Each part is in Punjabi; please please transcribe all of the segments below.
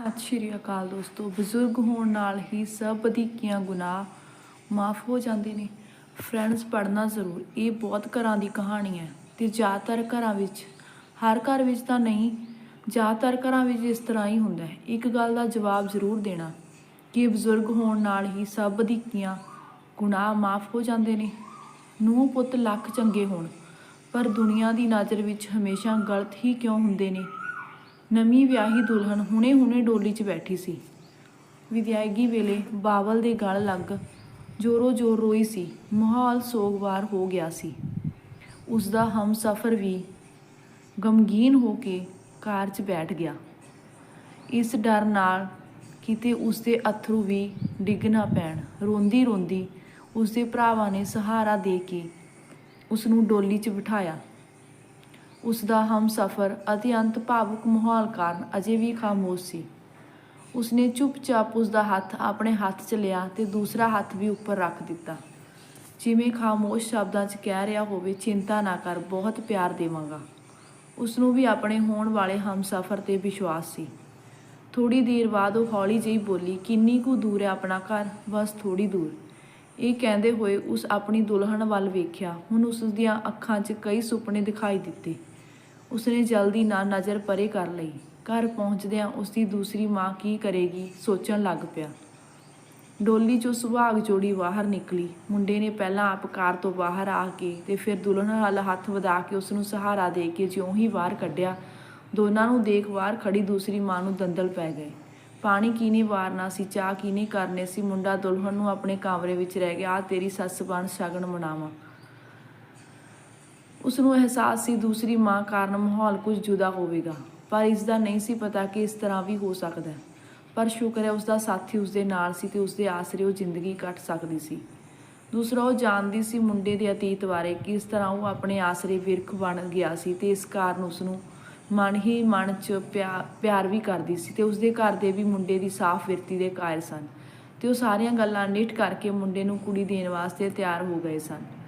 ਸਤਿ ਸ਼੍ਰੀ ਅਕਾਲ ਦੋਸਤੋ, ਬਜ਼ੁਰਗ ਹੋਣ ਨਾਲ ਹੀ ਸਭ ਵਧੀਕੀਆਂ ਗੁਨਾਹ ਮਾਫ ਹੋ ਜਾਂਦੇ ਨੇ। ਫਰੈਂਡਸ ਪੜਨਾ ਜ਼ਰੂਰ, ਇਹ ਬਹੁਤ ਘਰਾਂ ਦੀ ਕਹਾਣੀ ਹੈ ਤੇ ਜ਼ਿਆਦਾਤਰ ਘਰਾਂ ਵਿੱਚ, ਹਰ ਘਰ ਵਿੱਚ ਤਾਂ ਨਹੀਂ, ਜ਼ਿਆਦਾਤਰ ਘਰਾਂ ਵਿੱਚ ਇਸ ਤਰ੍ਹਾਂ ਹੀ ਹੁੰਦਾ ਹੈ। ਇੱਕ ਗੱਲ ਦਾ ਜਵਾਬ ਜ਼ਰੂਰ ਦੇਣਾ ਕਿ ਬਜ਼ੁਰਗ ਹੋਣ ਨਾਲ ਹੀ ਸਭ ਵਧੀਕੀਆਂ ਗੁਨਾਹ ਮਾਫ ਹੋ ਜਾਂਦੇ ਨੇ। ਨੂੰਹ ਪੁੱਤ ਲੱਖ ਚੰਗੇ ਹੋਣ, ਪਰ ਦੁਨੀਆ ਦੀ ਨਜ਼ਰ ਵਿੱਚ ਹਮੇਸ਼ਾ ਗਲਤ ਹੀ ਕਿਉਂ ਹੁੰਦੇ ਨੇ? ਨਵੀਂ ਵਿਆਹੀ ਦੁਲਹਨ ਹੁਣੇ-ਹੁਣੇ ਡੋਲੀ 'ਚ ਬੈਠੀ ਸੀ। ਵਿਦਿਆਇਗੀ ਵੇਲੇ ਬਾਵਲ ਦੇ ਗਲ ਲੱਗ ਜੋਰੋ ਜੋਰ ਰੋਈ ਸੀ। ਮਾਹੌਲ ਸੋਗਵਾਰ ਹੋ ਗਿਆ ਸੀ। ਉਸ ਦਾ ਹਮਸਫਰ ਵੀ ਗਮਗੀਨ ਹੋ ਕੇ ਕਾਰ 'ਚ ਬੈਠ ਗਿਆ। ਇਸ ਡਰ ਨਾਲ ਕਿਤੇ ਉਸ ਦੇ ਅਥਰੂ ਵੀ ਡਿੱਗ ਨਾ ਪੈਣ। ਰੋਂਦੀ ਰੋਂਦੀ ਉਸ ਦੇ ਭਰਾਵਾਂ ਨੇ ਸਹਾਰਾ ਦੇ ਕੇ ਉਸ ਨੂੰ ਡੋਲੀ 'ਚ ਬਿਠਾਇਆ। ਉਸ ਦਾ ਹਮਸਫਰ ਅਤਿਅੰਤ ਭਾਵੁਕ ਮਾਹੌਲ ਕਾਰਨ ਅਜੇ ਵੀ ਖਾਮੋਸ਼ ਸੀ। ਉਸਨੇ ਚੁੱਪਚਾਪ ਉਸ ਦਾ ਹੱਥ ਆਪਣੇ ਹੱਥ 'ਚ ਲਿਆ ਤੇ ਦੂਸਰਾ ਹੱਥ ਵੀ ਉੱਪਰ ਰੱਖ ਦਿੱਤਾ। ਜਿਵੇਂ ਖਾਮੋਸ਼ ਸ਼ਬਦਾਂ 'ਚ ਕਹਿ ਰਿਹਾ ਹੋਵੇ, ਚਿੰਤਾ ਨਾ ਕਰ, ਬਹੁਤ ਪਿਆਰ ਦੇਵਾਂਗਾ। ਉਸ ਨੂੰ ਵੀ ਆਪਣੇ ਹੋਣ ਵਾਲੇ ਹਮਸਫਰ ਤੇ ਵਿਸ਼ਵਾਸ ਸੀ। ਥੋੜੀ ਦੇਰ ਬਾਅਦ ਉਹ ਹੌਲੀ ਜਿਹੀ ਬੋਲੀ, ਕਿੰਨੀ ਕੁ ਦੂਰ ਹੈ ਆਪਣਾ ਘਰ? ਬਸ ਥੋੜੀ ਦੂਰ। ਇਹ ਕਹਿੰਦੇ ਹੋਏ ਉਸ ਆਪਣੀ ਦੁਲਹਨ ਵੱਲ ਵੇਖਿਆ। ਹੁਣ ਉਸ ਦੀਆਂ ਅੱਖਾਂ 'ਚ ਕਈ ਸੁਪਨੇ ਦਿਖਾਈ ਦਿੱਤੇ। ਉਸਨੇ ਜਲਦੀ ਨਾਲ ਨਜ਼ਰ ਪਰੇ ਕਰ ਲਈ। ਘਰ ਪਹੁੰਚਦਿਆਂ ਉਸਦੀ ਦੂਸਰੀ ਮਾਂ ਕੀ ਕਰੇਗੀ ਸੋਚਣ ਲੱਗ ਪਿਆ। ਡੋਲੀ 'ਚੋਂ ਸੁਹਾਗ ਜੋੜੀ ਬਾਹਰ ਨਿਕਲੀ। ਮੁੰਡੇ ਨੇ ਪਹਿਲਾਂ ਆਪ ਕਾਰ ਤੋਂ ਬਾਹਰ ਆ ਕੇ ਤੇ ਫਿਰ ਦੁਲਹਨ ਵੱਲ ਹੱਥ ਵਧਾ ਕੇ ਉਸ ਨੂੰ ਸਹਾਰਾ ਦੇ ਕੇ ਜਿਉਂ ਹੀ ਬਾਹਰ ਕੱਢਿਆ। ਦੋਨਾਂ ਨੂੰ ਦੇਖ ਬਾਹਰ ਖੜੀ ਦੂਸਰੀ ਮਾਂ ਨੂੰ ਦੰਦਲ ਪੈ ਗਏ। ਪਾਣੀ ਕੀਨੇ ਵਾਰਨਾ ਸੀ, ਚਾਹ ਕੀਨੇ ਕਰਨੇ ਸੀ? ਮੁੰਡਾ ਦੁਲਹਨ ਨੂੰ ਆਪਣੇ ਕਮਰੇ ਵਿੱਚ ਰਹਿ ਗਿਆ। ਆ ਤੇਰੀ ਸੱਸ ਬਣ, ਸ਼ਗਨ ਮਨਾਵਾਂ। ਉਸ ਨੂੰ ਅਹਿਸਾਸ ਸੀ ਦੂਸਰੀ ਮਾਂ ਕਾਰਨ ਮਾਹੌਲ ਕੁਝ ਜੁਦਾ ਹੋਵੇਗਾ, ਪਰ ਇਸ ਦਾ ਨਹੀਂ ਸੀ ਪਤਾ ਕਿ ਇਸ ਤਰ੍ਹਾਂ ਵੀ ਹੋ ਸਕਦਾ ਪਰ ਸ਼ੁਕਰ ਹੈ ਉਸ ਦਾ ਸਾਥੀ ਉਸ ਦੇ ਨਾਲ ਸੀ ਤੇ ਉਸ ਦੇ ਆਸਰੇ ਉਹ ਜ਼ਿੰਦਗੀ ਕੱਟ ਸਕਦੀ ਸੀ। ਦੂਸਰਾ, ਉਹ ਜਾਣਦੀ ਸੀ ਮੁੰਡੇ ਦੇ ਅਤੀਤ ਬਾਰੇ ਕਿ ਇਸ ਤਰ੍ਹਾਂ ਉਹ ਆਪਣੇ ਆਸਰੇ ਵਿਰਖ ਬਣ ਗਿਆ ਸੀ ਤੇ ਇਸ ਕਾਰਨ ਉਸ ਨੂੰ ਮਨ ਹੀ ਮਨ 'ਚ ਪਿਆ- ਪਿਆਰ ਵੀ ਕਰਦੀ ਸੀ ਤੇ ਉਸ ਦੇ ਘਰ ਦੇ ਵੀ ਮੁੰਡੇ ਦੀ ਸਾਫ਼ ਵਿਰਤੀ ਦੇ ਕਾਇਲ ਸਨ ਤੇ ਉਹ ਸਾਰੀਆਂ ਗੱਲਾਂ ਨਿੱਠ ਕਰਕੇ ਮੁੰਡੇ ਨੂੰ ਕੁੜੀ ਦੇਣ ਵਾਸਤੇ ਤਿਆਰ ਹੋ ਗਏ ਸਨ।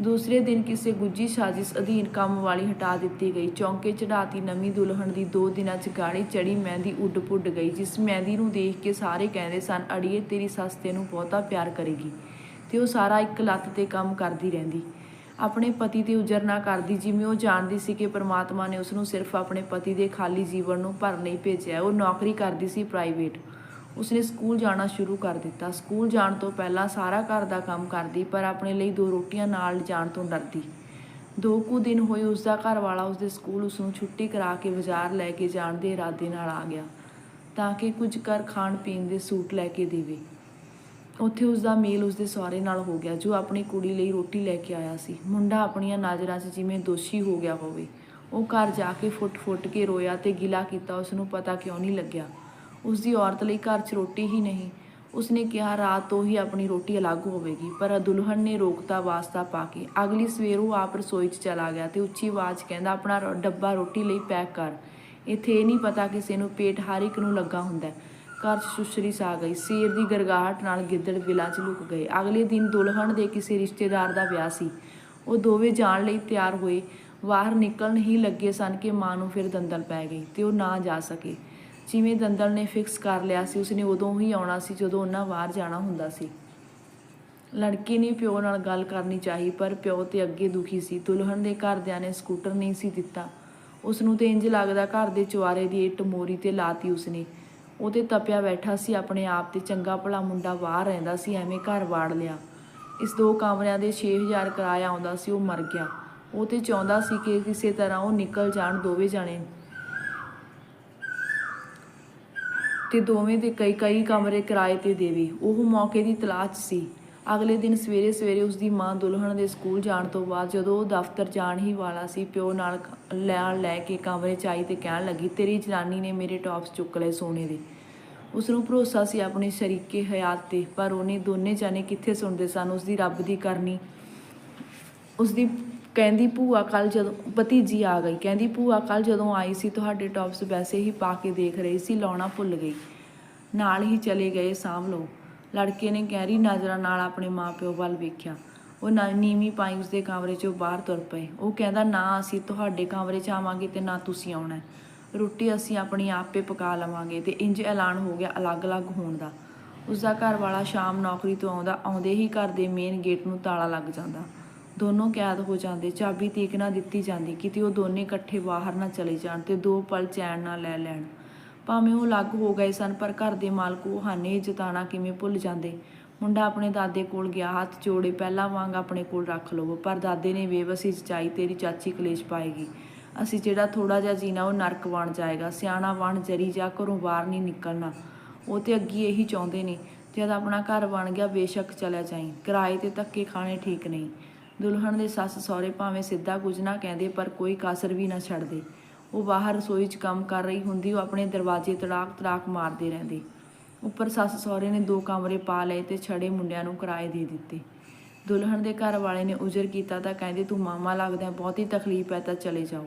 ਦੂਸਰੇ ਦਿਨ ਕਿਸੇ ਗੁੱਜੀ ਸਾਜ਼ਿਸ਼ ਅਧੀਨ ਕੰਮ ਵਾਲੀ ਹਟਾ ਦਿੱਤੀ ਗਈ। ਚੌਂਕੇ ਚੜਾਤੀ ਨਵੀਂ ਦੁਲਹਣ ਦੀ ਦੋ ਦਿਨਾਂ 'ਚ ਗਾੜੀ ਚੜੀ ਮਹਿੰਦੀ ਉੱਡ ਪੁੱਡ ਗਈ, ਜਿਸ ਮਹਿੰਦੀ ਨੂੰ ਦੇਖ ਕੇ ਸਾਰੇ ਕਹਿੰਦੇ ਸਨ, ਅੜੀਏ, ਤੇਰੀ ਸੱਸ ਤੈਨੂੰ ਬਹੁਤਾ ਪਿਆਰ ਕਰੇਗੀ। ਤੇ ਉਹ ਸਾਰਾ ਇੱਕ ਲੱਤ ਤੇ ਕੰਮ ਕਰਦੀ ਰਹਿੰਦੀ। ਆਪਣੇ ਪਤੀ ਤੇ ਉਜਰ ਨਾ ਕਰਦੀ, ਜਿਵੇਂ ਉਹ ਜਾਣਦੀ ਸੀ ਕਿ ਪਰਮਾਤਮਾ ਨੇ ਉਸ ਨੂੰ ਸਿਰਫ ਆਪਣੇ ਪਤੀ ਦੇ ਖਾਲੀ ਜੀਵਨ ਨੂੰ ਭਰਨ ਲਈ ਭੇਜਿਆ ਉਹ ਨੌਕਰੀ ਕਰਦੀ ਸੀ ਪ੍ਰਾਈਵੇਟ। ਉਸਨੇ ਸਕੂਲ ਜਾਣਾ ਸ਼ੁਰੂ ਕਰ ਦਿੱਤਾ। ਸਕੂਲ ਜਾਣ ਤੋਂ ਪਹਿਲਾਂ ਸਾਰਾ ਘਰ ਦਾ ਕੰਮ ਕਰਦੀ, ਪਰ ਆਪਣੇ ਲਈ ਦੋ ਰੋਟੀਆਂ ਨਾਲ ਜਾਣ ਤੋਂ ਡਰਦੀ। ਦੋ ਕੁ ਦਿਨ ਹੋਏ ਉਸ ਦਾ ਘਰ ਵਾਲਾ ਉਸ ਦੇ ਸਕੂਲ ਉਸ ਨੂੰ ਛੁੱਟੀ ਕਰਾ ਕੇ ਬਾਜ਼ਾਰ ਲੈ ਕੇ ਜਾਣ ਦੇ ਇਰਾਦੇ ਨਾਲ ਆ ਗਿਆ, ਤਾਂ ਕਿ ਕੁਝ ਕਰ ਖਾਣ ਪੀਣ ਦੇ ਸੂਟ ਲੈ ਕੇ ਦੇਵੇ। ਉੱਥੇ ਉਸ ਦਾ ਮੇਲ ਉਸ ਦੇ ਸਹੁਰੇ ਨਾਲ ਹੋ ਗਿਆ, ਜੋ ਆਪਣੀ ਕੁੜੀ ਲਈ ਰੋਟੀ ਲੈ ਕੇ ਆਇਆ ਸੀ। ਮੁੰਡਾ ਆਪਣੀਆਂ ਨਜ਼ਰਾਂ 'ਚ ਜਿਵੇਂ ਦੋਸ਼ੀ ਹੋ ਗਿਆ ਹੋਵੇ। ਉਹ ਘਰ ਜਾ ਕੇ ਫੁੱਟ-ਫੁੱਟ ਕੇ ਰੋਇਆ ਤੇ ਗਿਲਾ ਕੀਤਾ ਉਸ ਨੂੰ ਪਤਾ ਕਿਉਂ ਨਹੀਂ ਲੱਗਿਆ। ਉਸ ਦੀ ਔਰਤ ਲਈ ਘਰ 'ਚ ਰੋਟੀ ਹੀ ਨਹੀਂ। ਉਸਨੇ ਕਿਹਾ, ਰਾਤ ਤੋਂ ਹੀ ਆਪਣੀ ਰੋਟੀ ਅਲੱਗ ਹੋਵੇਗੀ। ਪਰ ਦੁਲਹਨ ਨੇ ਰੋਕਤਾ ਵਾਸਤਾ ਪਾ ਕੇ। ਅਗਲੀ ਸਵੇਰ ਉਹ ਆਪ ਰਸੋਈ 'ਚ ਚਲਾ ਗਿਆ ਤੇ ਉੱਚੀ ਆਵਾਜ਼ ਕਹਿੰਦਾ, ਆਪਣਾ ਡੱਬਾ ਰੋਟੀ ਲਈ ਪੈਕ ਕਰ। ਇੱਥੇ ਇਹ ਨਹੀਂ ਪਤਾ ਕਿਸੇ ਨੂੰ ਪੇਟ ਹਰ ਇੱਕ ਨੂੰ ਲੱਗਾ ਹੁੰਦਾ। ਘਰ 'ਚ ਸੁਸ਼ਰੀ ਸਾ ਗਈ। ਸ਼ੇਰ ਦੀ ਗਰਗਾਹਟ ਨਾਲ ਗਿੱਦੜ ਵਿਲਾ 'ਚ ਲੁਕ ਗਏ। ਅਗਲੇ ਦਿਨ ਦੁਲਹਨ ਦੇ ਕਿਸੇ ਰਿਸ਼ਤੇਦਾਰ ਦਾ ਵਿਆਹ ਸੀ। ਉਹ ਦੋਵੇਂ ਜਾਣ ਲਈ ਤਿਆਰ ਹੋਏ। ਬਾਹਰ ਨਿਕਲਣ ਹੀ ਲੱਗੇ ਸਨ ਕਿ ਮਾਂ ਨੂੰ ਫਿਰ ਦੰਦਲ ਪੈ ਗਈ ਤੇ ਉਹ ਨਾ ਜਾ ਸਕੇ। ਜਿਵੇਂ ਦੰਦਲ ਨੇ ਫਿਕਸ ਕਰ ਲਿਆ ਸੀ, ਉਸਨੇ ਉਦੋਂ ਹੀ ਆਉਣਾ ਸੀ ਜਦੋਂ ਉਹਨਾਂ ਬਾਹਰ ਜਾਣਾ ਹੁੰਦਾ ਸੀ। ਲੜਕੀ ਨੇ ਪਿਓ ਨਾਲ ਗੱਲ ਕਰਨੀ ਚਾਹੀ, ਪਰ ਪਿਓ ਤੇ ਅੱਗੇ ਦੁਖੀ ਸੀ। ਦੁਲਹਨ ਦੇ ਘਰਦਿਆਂ ਨੇ ਸਕੂਟਰ ਨਹੀਂ ਸੀ ਦਿੱਤਾ। ਉਸ ਨੂੰ ਤੇ ਇੰਜ ਲੱਗਦਾ ਘਰ ਦੇ ਚੁਆਰੇ ਦੀ ਇੱਟ ਮੋਰੀ ਤੇ ਲਾਤੀ ਉਸਨੇ। ਉਹ ਤੇ ਤਪਿਆ ਬੈਠਾ ਸੀ, ਆਪਣੇ ਆਪ ਤੇ ਚੰਗਾ ਭਲਾ ਮੁੰਡਾ ਬਾਹਰ ਰਹਿੰਦਾ ਸੀ, ਐਵੇਂ ਘਰ ਵਾੜ ਲਿਆ। ਇਸ ਦੋ ਕਮਰਿਆਂ ਦੇ 6000 ਕਿਰਾਇਆ ਆਉਂਦਾ ਸੀ, ਉਹ ਮਰ ਗਿਆ। ਉਹ ਤੇ ਚਾਹੁੰਦਾ ਸੀ ਕਿ ਕਿਸੇ ਤਰ੍ਹਾਂ ਉਹ ਨਿਕਲ ਜਾਣ ਦੋਵੇਂ ਜਾਣੇ। ਤੇ ਦੋਵੇਂ ਦੇ ਕਈ ਕਈ ਕਮਰੇ ਕਿਰਾਏ ਤੇ ਦੇਵੇ। ਉਹ ਮੌਕੇ ਦੀ ਤਲਾਸ਼ ਸੀ। ਅਗਲੇ ਦਿਨ ਸਵੇਰੇ ਸਵੇਰੇ ਉਸ ਦੀ ਮਾਂ ਦੁਲਹਨ ਦੇ ਸਕੂਲ ਜਾਣ ਤੋਂ ਬਾਅਦ ਜਦੋਂ ਉਹ ਦਫ਼ਤਰ ਜਾਣ ਹੀ ਵਾਲਾ ਸੀ, ਪਿਓ ਨਾਲ ਕ- ਲੈਣ ਲੈ ਕੇ ਕਮਰੇ 'ਚ ਆਈ ਤੇ ਕਹਿਣ ਲੱਗੀ, ਤੇਰੀ ਜਨਾਨੀ ਨੇ ਮੇਰੇ ਟੌਪਸ ਚੁੱਕ ਲਏ ਸੋਨੇ ਦੇ। ਉਸ ਨੂੰ ਭਰੋਸਾ ਸੀ ਆਪਣੇ ਸ਼ਰੀਕੇ ਹਯਾਤ ਤੇ, ਪਰ ਉਹਨੇ ਦੋਨੇ ਜਾਣੇ ਕਿੱਥੇ ਸੁਣਦੇ ਸਨ? ਉਸ ਦੀ ਰੱਬ ਦੀ ਕਰਨੀ ਉਸ ਦੀ ਕਹਿੰਦੀ, ਭੂਆ ਕੱਲ ਜਦੋਂ ਭਤੀਜੀ ਆ ਗਈ। ਕਹਿੰਦੀ, ਭੂਆ ਕੱਲ ਜਦੋਂ ਆਈ ਸੀ, ਤੁਹਾਡੇ ਟੌਪਸ ਵੈਸੇ ਹੀ ਪਾ ਕੇ ਦੇਖ ਰਹੀ ਸੀ, ਲਾਉਣਾ ਭੁੱਲ ਗਈ। ਨਾਲ ਹੀ ਚਲੇ ਗਏ ਸਾਂਭ ਲਓ। ਲੜਕੇ ਨੇ ਗਹਿਰੀ ਨਜ਼ਰਾਂ ਨਾਲ ਆਪਣੇ ਮਾਪਿਓ ਵੱਲ ਵੇਖਿਆ। ਉਹ ਨੀਵੀਂ ਪਾਈ ਉਸਦੇ ਕਮਰੇ ਚੋਂ ਬਾਹਰ ਤੁਰ ਪਏ। ਉਹ ਕਹਿੰਦਾ, ਨਾ, ਅਸੀਂ ਤੁਹਾਡੇ ਕਮਰੇ 'ਚ ਆਵਾਂਗੇ ਤੇ ਨਾ ਤੁਸੀਂ ਆਉਣਾ ਰੋਟੀ ਅਸੀਂ ਆਪਣੀ ਆਪੇ ਪਕਾ ਲਵਾਂਗੇ ਤੇ ਇੰਜ ਐਲਾਨ ਹੋ ਗਿਆ ਅਲੱਗ-ਅਲੱਗ ਹੋਣ ਦਾ। ਉਸਦਾ ਘਰ ਵਾਲਾ ਸ਼ਾਮ ਨੌਕਰੀ ਤੋਂ ਆਉਂਦਾ, ਆਉਂਦੇ ਹੀ ਘਰ ਦੇ ਮੇਨ ਗੇਟ ਨੂੰ ਤਾਲਾ ਲੱਗ ਜਾਂਦਾ। ਦੋਨੋਂ ਕੈਦ ਹੋ ਜਾਂਦੇ, ਚਾਬੀ ਤੀਕ ਨਾ ਦਿੱਤੀ ਜਾਂਦੀ, ਕਿਤੇ ਉਹ ਦੋਨੇ ਇਕੱਠੇ ਬਾਹਰ ਨਾ ਚਲੇ ਜਾਣ ਤੇ ਦੋ ਪਲ ਚੈਨ ਨਾ ਲੈ ਲੈਣ। ਭਾਵੇਂ ਉਹ ਅਲੱਗ ਹੋ ਗਏ ਸਨ, ਪਰ ਘਰ ਦੇ ਮਾਲਕ ਉਹ ਹਾਨੇ ਜਤਾਣਾ ਕਿਵੇਂ ਭੁੱਲ ਜਾਂਦੇ? ਮੁੰਡਾ ਆਪਣੇ ਦਾਦੇ ਕੋਲ ਗਿਆ, ਹੱਥ ਜੋੜੇ, ਪਹਿਲਾਂ ਵਾਂਗ ਆਪਣੇ ਕੋਲ ਰੱਖ ਲਵੋ, ਪਰ ਦਾਦੇ ਨੇ ਬੇਵਸੀ ਜਚਾਈ, ਤੇਰੀ ਚਾਚੀ ਕਲੇਸ਼ ਪਾਏਗੀ। ਅਸੀਂ ਜਿਹੜਾ ਥੋੜਾ ਜਿਹਾ ਜੀਣਾ, ਉਹ ਨਰਕ ਬਣ ਜਾਏਗਾ, ਸਿਆਣਾ ਬਣ, ਜਰੀ ਜਾ, ਘਰੋਂ ਬਾਹਰ ਨਹੀਂ ਨਿਕਲਣਾ। ਉਹ ਤੇ ਅੱਗੇ ਇਹੀ ਚਾਹੁੰਦੇ ਨੇ, ਜਦ ਆਪਣਾ ਘਰ ਬਣ ਗਿਆ, ਬੇਸ਼ੱਕ ਚਲਿਆ ਜਾਈਂ, ਕਿਰਾਏ ਤੇ ਧੱਕੇ ਖਾਣੇ ਠੀਕ ਨਹੀਂ। ਦੁਲਹਨ ਦੇ ਸੱਸ ਸਹੁਰੇ ਭਾਵੇਂ ਸਿੱਧਾ ਕੁਝ ਨਾ ਕਹਿੰਦੇ, ਪਰ ਕੋਈ ਕਾਸਰ ਵੀ ਨਾ ਛੱਡਦੇ। ਉਹ ਬਾਹਰ ਰਸੋਈ 'ਚ ਕੰਮ ਕਰ ਰਹੀ ਹੁੰਦੀ, ਉਹ ਆਪਣੇ ਦਰਵਾਜ਼ੇ ਤੜਾਕ ਤੜਾਕ ਮਾਰਦੇ ਰਹਿੰਦੇ। ਉੱਪਰ ਸੱਸ ਸਹੁਰੇ ਨੇ ਦੋ ਕਮਰੇ ਪਾ ਲਏ ਤੇ ਛੜੇ ਮੁੰਡਿਆਂ ਨੂੰ ਕਿਰਾਏ ਦੇ ਦਿੱਤੇ। ਦੁਲਹਨ ਦੇ ਘਰ ਵਾਲੇ ਨੇ ਉਜਰ ਕੀਤਾ ਤਾਂ ਕਹਿੰਦੇ, ਤੂੰ ਮਾਮਾ ਲੱਗਦਾ ਬਹੁਤੀ ਤਕਲੀਫ ਹੈ ਤਾਂ ਚਲੇ ਜਾਓ।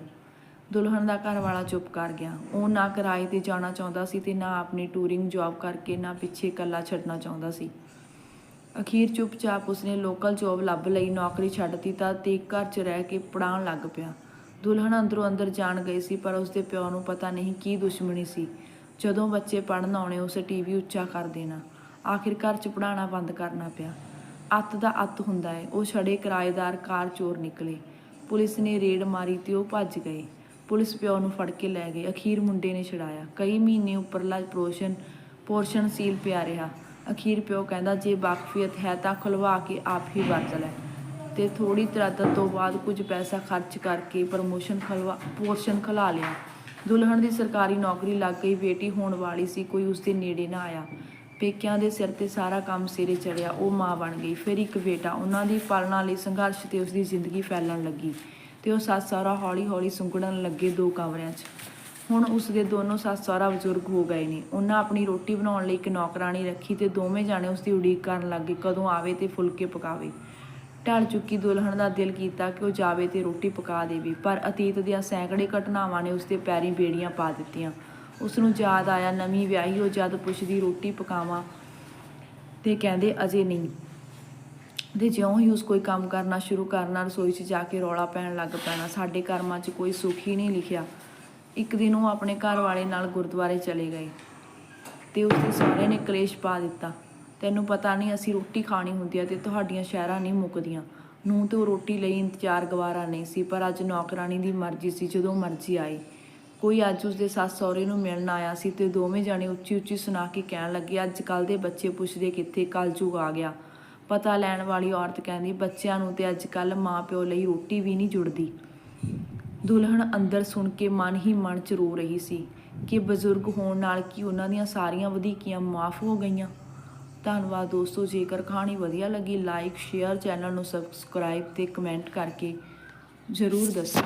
ਦੁਲਹਨ ਦਾ ਘਰ ਵਾਲਾ ਚੁੱਪ ਕਰ ਗਿਆ। ਉਹ ਨਾ ਕਿਰਾਏ ਤੇ ਜਾਣਾ ਚਾਹੁੰਦਾ ਸੀ ਤੇ ਨਾ ਆਪਣੀ ਟੂਰਿੰਗ ਜੌਬ ਕਰਕੇ ਨਾ ਪਿੱਛੇ ਇਕੱਲਾ ਛੱਡਣਾ ਚਾਹੁੰਦਾ ਸੀ। ਅਖੀਰ ਚੁੱਪਚਾਪ ਉਸਨੇ ਲੋਕਲ ਜੌਬ ਲੱਭ ਲਈ, ਨੌਕਰੀ ਛੱਡ ਦਿੱਤਾ ਤੇ ਘਰ 'ਚ ਰਹਿ ਕੇ ਪੜਾਉਣ ਲੱਗ ਪਿਆ। ਦੁਲਹਨ ਅੰਦਰੋਂ ਅੰਦਰ ਜਾਣ ਗਈ ਸੀ, ਪਰ ਉਸਦੇ ਪਿਓ ਨੂੰ ਪਤਾ ਨਹੀਂ ਕੀ ਦੁਸ਼ਮਣੀ ਸੀ। ਜਦੋਂ ਬੱਚੇ ਪੜਨ ਆਉਣੇ, ਉਸੇ ਟੀਵੀ ਉੱਚਾ ਕਰ ਦੇਣਾ। ਆਖਿਰ ਘਰ 'ਚ ਪੜਾਉਣਾ ਬੰਦ ਕਰਨਾ ਪਿਆ। ਅੱਤ ਦਾ ਅੱਤ ਹੁੰਦਾ ਹੈ, ਉਹ ਛੜੇ ਕਿਰਾਏਦਾਰ ਕਾਰ ਚੋਰ ਨਿਕਲੇ। ਪੁਲਿਸ ਨੇ ਰੇਡ ਮਾਰੀ ਤੇ ਉਹ ਭੱਜ ਗਏ। ਪੁਲਿਸ ਪਿਓ ਨੂੰ ਫੜ ਕੇ ਲੈ ਗਏ। ਅਖੀਰ ਮੁੰਡੇ ਨੇ ਛਡਾਇਆ। ਕਈ ਮਹੀਨੇ ਉੱਪਰਲਾ ਪੋਰਸ਼ਨ ਪੋਰਸ਼ਨ ਸੀਲ ਪਿਆ ਰਿਹਾ। ਅਖੀਰ ਪਿਓ ਕਹਿੰਦਾ, ਜੇ ਵਾਕਫੀਅਤ ਹੈ ਤਾਂ ਖੁਲਵਾ ਕੇ ਆਪ ਹੀ ਵਰਤ ਲੈ। ਤੇ ਥੋੜੀ ਤਰਾਦਤ ਤੋਂ ਬਾਅਦ ਕੁਝ ਪੈਸਾ ਖਰਚ ਕਰਕੇ ਪ੍ਰਮੋਸ਼ਨ ਖਲਵਾ ਪੋਰਸ਼ਨ ਖਲਾ ਲਿਆ। ਦੁਲਹਨ ਦੀ ਸਰਕਾਰੀ ਨੌਕਰੀ ਲੱਗ ਗਈ, ਬੇਟੀ ਹੋਣ ਵਾਲੀ ਸੀ, ਕੋਈ ਉਸਦੇ ਨੇੜੇ ਨਾ ਆਇਆ। ਪੇਕਿਆਂ ਦੇ ਸਿਰ ਤੇ ਸਾਰਾ ਕੰਮ ਸਿਰੇ ਚੜਿਆ, ਉਹ ਮਾਂ ਬਣ ਗਈ। ਫਿਰ ਇੱਕ ਬੇਟਾ, ਉਹਨਾਂ ਦੀ ਪਾਲਣਾ ਲਈ ਸੰਘਰਸ਼ ਤੇ ਉਸਦੀ ਜ਼ਿੰਦਗੀ ਫੈਲਣ ਲੱਗੀ ਤੇ ਉਹ ਸੱਸ ਸਹੁਰਾ ਹੌਲੀ ਹੌਲੀ ਸੁੰਗੜਨ ਲੱਗੇ ਦੋ ਕਮਰਿਆਂ 'ਚ। ਹੁਣ ਉਸ ਦੇ ਦੋਨੋਂ ਸੱਸ ਸਹੁਰਾ ਬਜ਼ੁਰਗ ਹੋ ਗਏ ਨੇ। ਉਹਨਾਂ ਆਪਣੀ ਰੋਟੀ ਬਣਾਉਣ ਲਈ ਇੱਕ ਨੌਕਰਾਣੀ ਰੱਖੀ ਤੇ ਦੋਵੇਂ ਜਾਣੇ ਉਸ ਦੀ ਉਡੀਕ ਕਰਨ ਲੱਗੇ ਕਦੋਂ ਆਵੇ ਤੇ ਫੁਲਕੇ ਪਕਾਵੇ। ਢਲ ਚੁੱਕੀ ਦੁਲਹਨ ਦਾ ਦਿਲ ਕੀਤਾ ਕਿ ਉਹ ਜਾਵੇ ਤੇ ਰੋਟੀ ਪਕਾ ਦੇਵੇ, ਪਰ ਅਤੀਤ ਦੀਆਂ ਸੈਂਕੜੇ ਘਟਨਾਵਾਂ ਨੇ ਉਸ ਦੇ ਪੈਰੀਂ ਬੇੜੀਆਂ ਪਾ ਦਿੱਤੀਆਂ। ਉਸ ਨੂੰ ਯਾਦ ਆਇਆ, ਨਵੀਂ ਵਿਆਹੀ ਉਹ ਜਦ ਪੁੱਛਦੀ, ਰੋਟੀ ਪਕਾਵਾਂ? ਤੇ ਕਹਿੰਦੇ, ਅਜੇ ਨਹੀਂ। ਤੇ ਜਿਉਂ ਹੀ ਉਸ ਕੋਈ ਕੰਮ ਕਰਨਾ ਸ਼ੁਰੂ ਕਰਨਾ, ਰਸੋਈ 'ਚ ਜਾ ਕੇ ਰੌਲਾ ਪੈਣ ਲੱਗ ਪੈਣਾ, ਸਾਡੇ ਕਰਮਾਂ 'ਚ ਕੋਈ ਸੁੱਖ ਹੀ ਨਹੀਂ ਲਿਖਿਆ। ਇੱਕ ਦਿਨ ਉਹ ਆਪਣੇ ਘਰ ਵਾਲੇ ਨਾਲ ਗੁਰਦੁਆਰੇ ਚਲੇ ਗਏ ਤੇ ਉਸਦੇ ਸਹੁਰੇ ਨੇ ਕਲੇਸ਼ ਪਾ ਦਿੱਤਾ। ਤੈਨੂੰ ਪਤਾ ਨਹੀਂ ਅਸੀਂ ਰੋਟੀ ਖਾਣੀ ਹੁੰਦੀ ਹੈ ਤੇ ਤੁਹਾਡੀਆਂ ਸ਼ਹਿਰਾਂ ਨਹੀਂ ਮੁੱਕਦੀਆਂ। ਨੂੰ ਤੇ ਉਹ ਰੋਟੀ ਲਈ ਇੰਤਜ਼ਾਰ ਗਵਾਰਾ ਨਹੀਂ ਸੀ, ਪਰ ਅੱਜ ਨੌਕਰਾਨੀ ਦੀ ਮਰਜ਼ੀ ਸੀ, ਜਦੋਂ ਮਰਜ਼ੀ ਆਈ। ਕੋਈ ਅੱਜ ਉਸਦੇ ਸੱਸ ਸਹੁਰੇ ਨੂੰ ਮਿਲਣ ਆਇਆ ਸੀ ਤੇ ਦੋਵੇਂ ਜਾਣੇ ਉੱਚੀ ਉੱਚੀ ਸੁਣਾ ਕੇ ਕਹਿਣ ਲੱਗੇ ਅੱਜ ਕੱਲ ਦੇ ਬੱਚੇ ਪੁੱਛਦੇ ਕਿੱਥੇ? ਕਲਯੁਗ ਆ ਗਿਆ। ਪਤਾ ਲੈਣ ਵਾਲੀ ਔਰਤ ਕਹਿੰਦੀ, ਬੱਚਿਆਂ ਨੂੰ ਤੇ ਅੱਜ ਕੱਲ ਮਾਂ ਪਿਓ ਲਈ ਰੋਟੀ ਵੀ ਨਹੀਂ ਜੁੜਦੀ। ਦੁਲਹਨ ਅੰਦਰ ਸੁਣ ਕੇ ਮਨ ਹੀ ਮਨ ਚ ਰੋ ਰਹੀ ਸੀ ਕਿ ਬਜ਼ੁਰਗ ਹੋਣ ਨਾਲ ਕੀ ਉਹਨਾਂ ਦੀਆਂ ਸਾਰੀਆਂ ਵਧੀਕੀਆਂ ਮਾਫ ਹੋ ਗਈਆਂ। ਧੰਨਵਾਦ ਦੋਸਤੋ, ਜੇਕਰ ਕਹਾਣੀ ਵਧੀਆ ਲੱਗੀ ਲਾਈਕ ਸ਼ੇਅਰ ਚੈਨਲ ਨੂੰ ਸਬਸਕ੍ਰਾਈਬ ਤੇ ਕਮੈਂਟ ਕਰਕੇ ਜ਼ਰੂਰ ਦੱਸੋ।